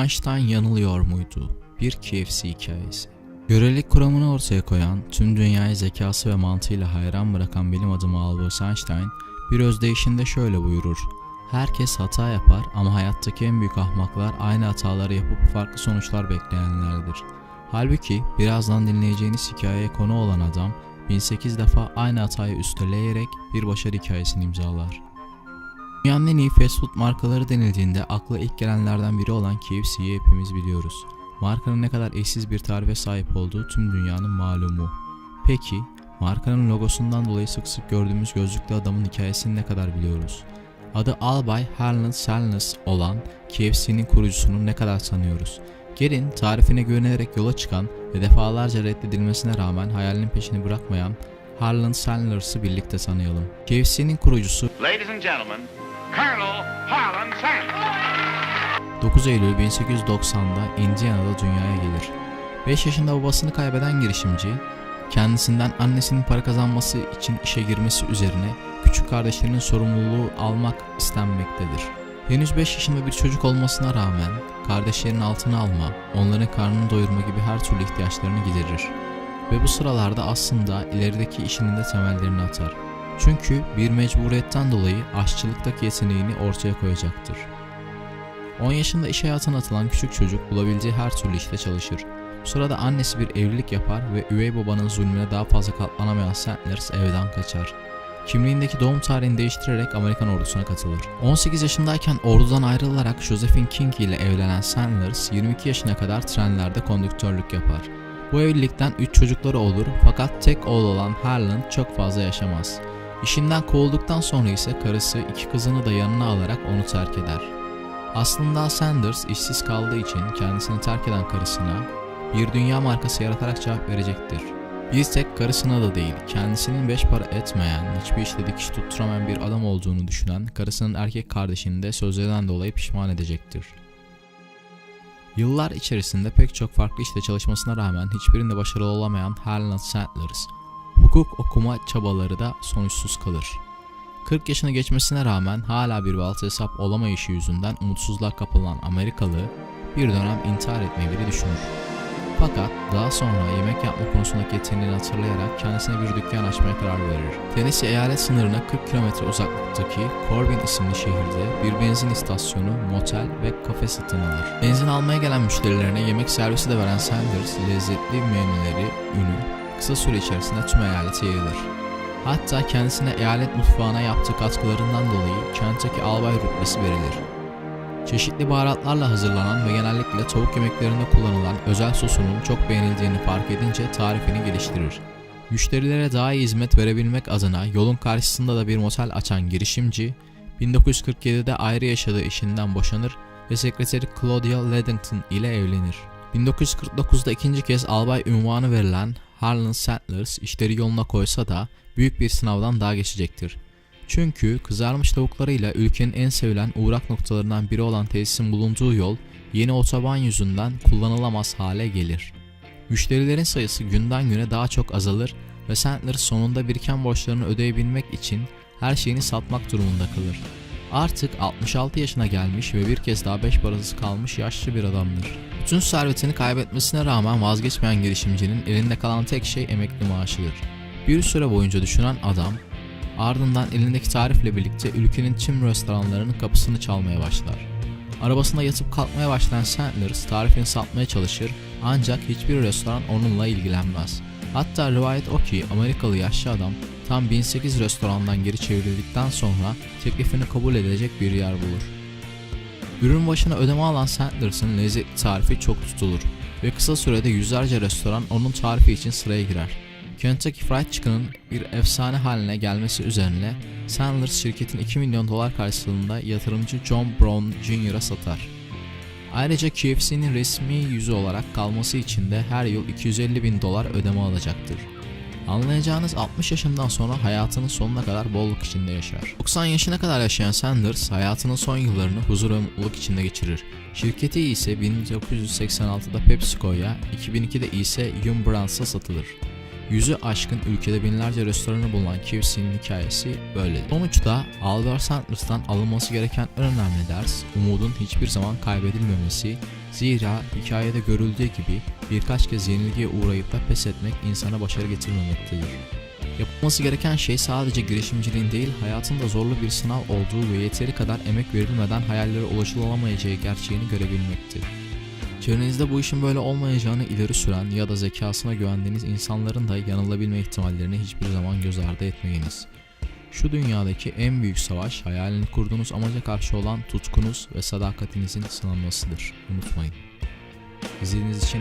Einstein yanılıyor muydu? Bir KFC hikayesi. Görelilik kuramını ortaya koyan, tüm dünyayı zekası ve mantığıyla hayran bırakan bilim adamı Albert Einstein, bir özdeyişinde şöyle buyurur. Herkes hata yapar ama hayattaki en büyük ahmaklar aynı hataları yapıp farklı sonuçlar bekleyenlerdir. Halbuki birazdan dinleyeceğiniz hikayeye konu olan adam 1008 defa aynı hatayı üsteleyerek bir başarı hikayesini imzalar. Dünyanın en iyi fast food markaları denildiğinde akla ilk gelenlerden biri olan KFC'yi hepimiz biliyoruz. Markanın ne kadar eşsiz bir tarife sahip olduğu tüm dünyanın malumu. Peki, markanın logosundan dolayı sık sık gördüğümüz gözlüklü adamın hikayesini ne kadar biliyoruz? Adı Albay Harlan Selnes olan KFC'nin kurucusunu ne kadar tanıyoruz? Gelin tarifine güvenerek yola çıkan ve defalarca reddedilmesine rağmen hayalinin peşini bırakmayan Harlan Selners'ı birlikte tanıyalım. KFC'nin kurucusu Ladies and gentlemen, Colonel Harlan Sanders. 9 Eylül 1890'da Indiana'da dünyaya gelir. 5 yaşında babasını kaybeden girişimci, kendisinden annesinin para kazanması için işe girmesi üzerine küçük kardeşlerinin sorumluluğu almak istenmektedir. Henüz 5 yaşında bir çocuk olmasına rağmen kardeşlerinin altını alma, onların karnını doyurma gibi her türlü ihtiyaçlarını giderir. Ve bu sıralarda aslında ilerideki işinin de temellerini atar. Çünkü bir mecburiyetten dolayı aşçılıktaki yeteneğini ortaya koyacaktır. 10 yaşında iş hayatına atılan küçük çocuk bulabileceği her türlü işte çalışır. Bu sırada annesi bir evlilik yapar ve üvey babanın zulmüne daha fazla katlanamayan Sanders evden kaçar. Kimliğindeki doğum tarihini değiştirerek Amerikan ordusuna katılır. 18 yaşındayken ordudan ayrılarak Josephine King ile evlenen Sanders 22 yaşına kadar trenlerde kondüktörlük yapar. Bu evlilikten 3 çocukları olur fakat tek oğlu olan Harlan çok fazla yaşamaz. İşinden kovulduktan sonra ise karısı iki kızını da yanına alarak onu terk eder. Aslında Sanders işsiz kaldığı için kendisini terk eden karısına bir dünya markası yaratarak cevap verecektir. Bir tek karısına da değil, kendisinin beş para etmeyen, hiçbir işte dikiş tutturamayan bir adam olduğunu düşünen karısının erkek kardeşini de sözlerden dolayı pişman edecektir. Yıllar içerisinde pek çok farklı işte çalışmasına rağmen hiçbirinde başarılı olamayan Harlan Sanders, hukuk okuma çabaları da sonuçsuz kalır. 40 yaşını geçmesine rağmen hala bir balta hesap olamayışı yüzünden umutsuzluğa kapılan Amerikalı bir dönem intihar etmeyi bile düşünür. Fakat daha sonra yemek yapma konusundaki yeteneğini hatırlayarak kendisine bir dükkan açmaya karar verir. Tennessee eyalet sınırına 40 kilometre uzaklıktaki Corbin isimli şehirde bir benzin istasyonu, motel ve kafe satın alır. Benzin almaya gelen müşterilerine yemek servisi de veren Sanders lezzetli menüleri, ünü kısa süre içerisinde tüm eyalete yayılır. Hatta kendisine eyalet mutfağına yaptığı katkılarından dolayı Kentucky albay rütbesi verilir. Çeşitli baharatlarla hazırlanan ve genellikle tavuk yemeklerinde kullanılan özel sosunun çok beğenildiğini fark edince tarifini geliştirir. Müşterilere daha iyi hizmet verebilmek adına yolun karşısında da bir motel açan girişimci, 1947'de ayrı yaşadığı eşinden boşanır ve sekreteri Claudia Ledington ile evlenir. 1949'da ikinci kez albay unvanı verilen Harlan Sanders işleri yoluna koysa da büyük bir sınavdan daha geçecektir. Çünkü kızarmış tavuklarıyla ülkenin en sevilen uğrak noktalarından biri olan tesisin bulunduğu yol yeni otoban yüzünden kullanılamaz hale gelir. Müşterilerin sayısı günden güne daha çok azalır ve Sandler sonunda biriken borçlarını ödeyebilmek için her şeyini satmak durumunda kalır. Artık 66 yaşına gelmiş ve bir kez daha beş parası kalmış yaşlı bir adamdır. Bütün servetini kaybetmesine rağmen vazgeçmeyen girişimcinin elinde kalan tek şey emekli maaşıdır. Bir süre boyunca düşünen adam Ardından elindeki tarifle birlikte ülkenin tüm restoranlarının kapısını çalmaya başlar. Arabasında yatıp kalkmaya başlayan Sanders tarifini satmaya çalışır ancak hiçbir restoran onunla ilgilenmez. Hatta rivayet o ki Amerikalı yaşlı adam tam 1008 restorandan geri çevrildikten sonra teklifini kabul edecek bir yer bulur. Ürün başına ödeme alan Sanders'ın lezzetli tarifi çok tutulur ve kısa sürede yüzlerce restoran onun tarifi için sıraya girer. Kentucky Fried Chicken'ın bir efsane haline gelmesi üzerine Sanders şirketin 2 milyon dolar karşılığında yatırımcı John Brown Jr.'a satar. Ayrıca KFC'nin resmi yüzü olarak kalması için de her yıl 250 bin dolar ödeme alacaktır. Anlayacağınız 60 yaşından sonra hayatının sonuna kadar bolluk içinde yaşar. 90 yaşına kadar yaşayan Sanders hayatının son yıllarını huzur ve mutluluk içinde geçirir. Şirketi ise 1986'da PepsiCo'ya, 2002'de ise Yum Brands'a satılır. Yüzü aşkın ülkede binlerce restoranı bulunan KFC'nin hikayesi böyledir. Sonuçta Albert Sandlers'tan alınması gereken en önemli ders, umudun hiçbir zaman kaybedilmemesi, zira hikayede görüldüğü gibi birkaç kez yenilgiye uğrayıp da pes etmek insana başarı getirmemektedir. Yapılması gereken şey sadece girişimciliğin değil, hayatında zorlu bir sınav olduğu ve yeteri kadar emek verilmeden hayallere ulaşılamayacağı gerçeğini görebilmektir. Çevrenizde bu işin böyle olmayacağını ileri süren ya da zekasına güvendiğiniz insanların da yanılabilme ihtimallerini hiçbir zaman göz ardı etmeyiniz. Şu dünyadaki en büyük savaş hayalini kurduğunuz amaca karşı olan tutkunuz ve sadakatinizin sınanmasıdır. Unutmayın. İzlediğiniz için